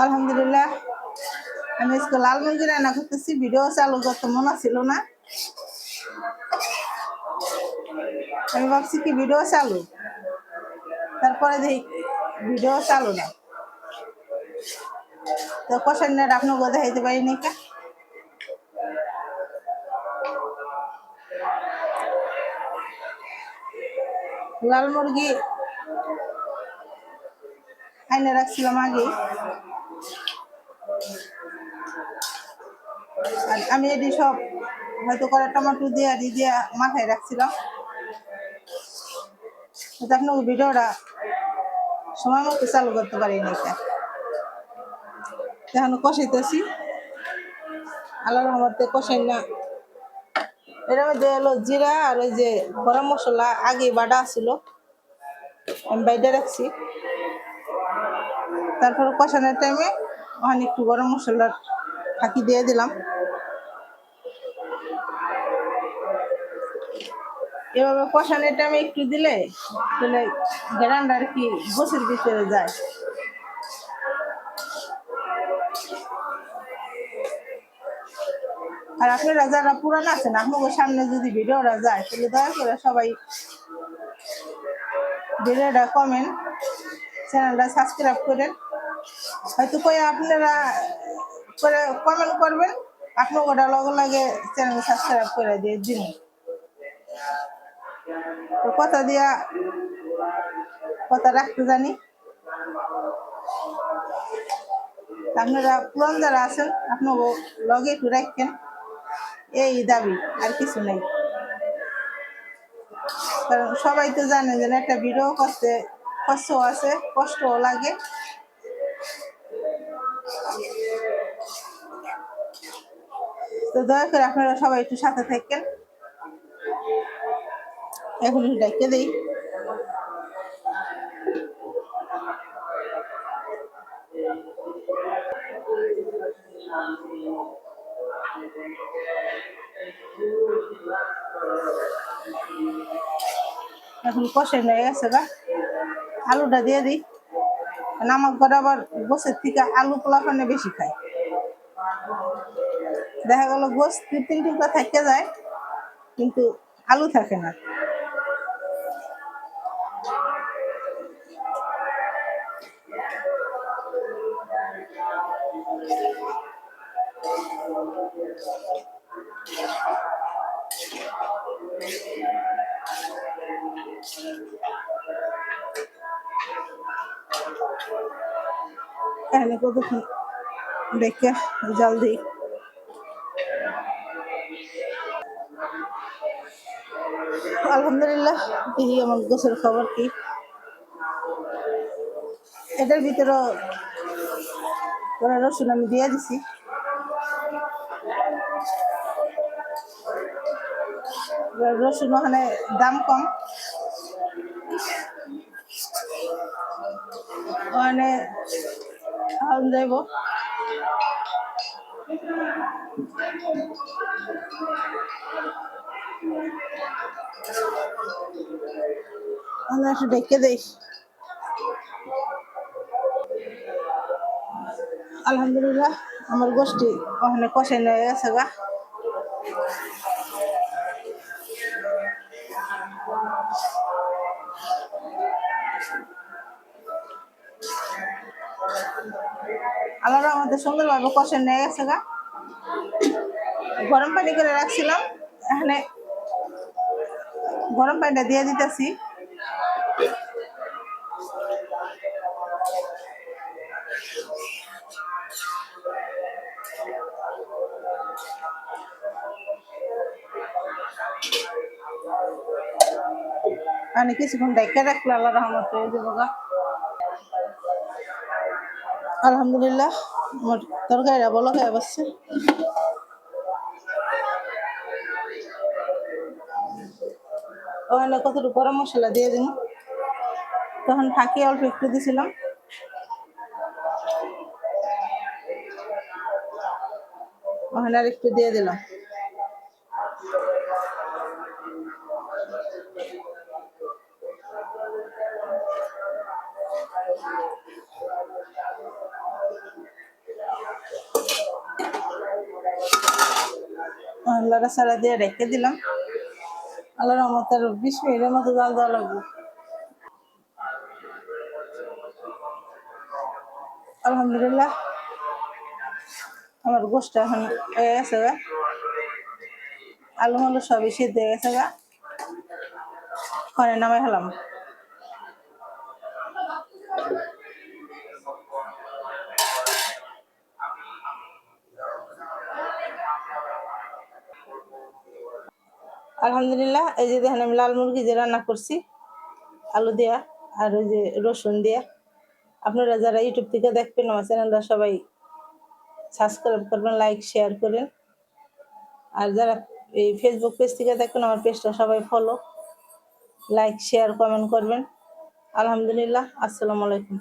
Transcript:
আলহামদুলিল্লাহ। আমি আজকে লাল মঞ্জি রান্না করতেছি, ভিডিও চালু করতে মনে ছিল না। আমি ভাবছি কি ভিডিও চালু? তারপরে দেখি ভিডিও চালু না। তো কষান নেট আপনাকে দেখাইতে পারিনি কা? লাল মুরগি আইনে রাখছিলাম আগে। আর আমি এটি সব হয়তো করে টমেটো দিয়ে, আর দিয়ে মাথায় রাখছিলাম। আপনাকে ভিডিওটা সময় মতো চালু করতে পারিনি এটা এখন কষাইতেছি। আল্লাহ রহমতে কষাই না। এর মধ্যে হলো জিরা আর ওই যে গরম মশলা, আগে বাটা ছিল। আমি বাইরে রাখছি। তারপর কষানোর টাইমে ওখানে একটু গরম মশলার ফাঁকি দিয়ে দিলাম। এভাবে কষানোর টাইমে একটু দিলে তাহলে গ্রান্ডার আর কি গোসের ভিতরে যায়। আর আপনারা যারা পুরান আছেন, আপনাদের সামনে যদি ভিডিওটা যায়, তাহলে দয়া করে সবাই ভিডিওটা কমেন্ট চ্যানেলটা সাবস্ক্রাইব করেন। হয়তো কই আপনারা করে কমেন্ট করবেন আপনার ওটা লগে লাগে চ্যানেল সাবস্ক্রাইব করে দিয়ে দিন। তো কথা দিয়া, কথা রাখতে জানি। আপনারা পুরান যারা আছেন আপনার লগে একটু রাখেন। এই দাবি, আর কিছু নেই। কারণ সবাই তো জানে যে একটা ভিডিও করতে কষ্ট আছে, কষ্টও লাগে। তো দয়া করে আপনারা সবাই একটু সাথে থাকেন। এখন ডাইকে দেই। এখন কষে নিয়ে গেছে গা আলুটা দিয়ে দিই। আমার ঘরে আবার গোসের থেকে আলু পোলাফানে বেশি খায় দেখা গেল গোস দুই তিন টুকরা থেকে যায়, কিন্তু আলু থাকে না। এখানে কতক্ষণ দেখে জল আলহামদুলিল্লাহ, দেখি আমার গোসের খবর কি। এটার ভিতরে ওরা রসুন আমি দিয়ে দিছি। রসুন ওখানে দাম কম। ওখানে আম যাইব একটু ডেকে দেই। আলহামদুলিল্লাহ আমার গোষ্ঠী ওখানে কষাই নিয়ে গেছে গা। আল্লাহ আমাদের সুন্দরভাবে কষে নিয়ে গেছে গা। গরম পানি করে রাখছিলাম, এখানে গরম পানিটা দিয়ে দিতেছি। আমি কিছুক্ষণ ডেকে রাখলে আল্লাহ রহমত হয়ে আলহামদুলিল্লাহ আমার তরকারিরা বলো খাই বসছে ওখানে কতটুকু গরম মশলা দিয়ে দিন তখন ফাঁকি অল্প একটু দিছিলাম। ওখানে আর একটু দিয়ে দিলাম। লড়া সারা দিয়ে রেখে দিলাম। আল্লাহ রহমতের বিশ মিনিটের মতো জাল দেওয়া লাগবে। আলহামদুলিল্লাহ, আমার গোষ্ঠ এখন হয়ে গেছে গা। আলু মালু সবই সিদ্ধ হয়ে গেছে গা। ঘরে নামাই হলাম আলহামদুলিল্লাহ, এই যে দেখেন আমি লাল মুরগি যে রান্না করছি, আলু দিয়া আর ওই যে রসুন দেয়া। আপনারা যারা ইউটিউব থেকে দেখবেন আমার চ্যানেলটা, সবাই সাবস্ক্রাইব করবেন লাইক শেয়ার করেন আর যারা এই ফেসবুক পেজ থেকে দেখবেন, আমার পেজটা সবাই ফলো লাইক শেয়ার কমেন্ট করবেন। আলহামদুলিল্লাহ, আসসালামু আলাইকুম।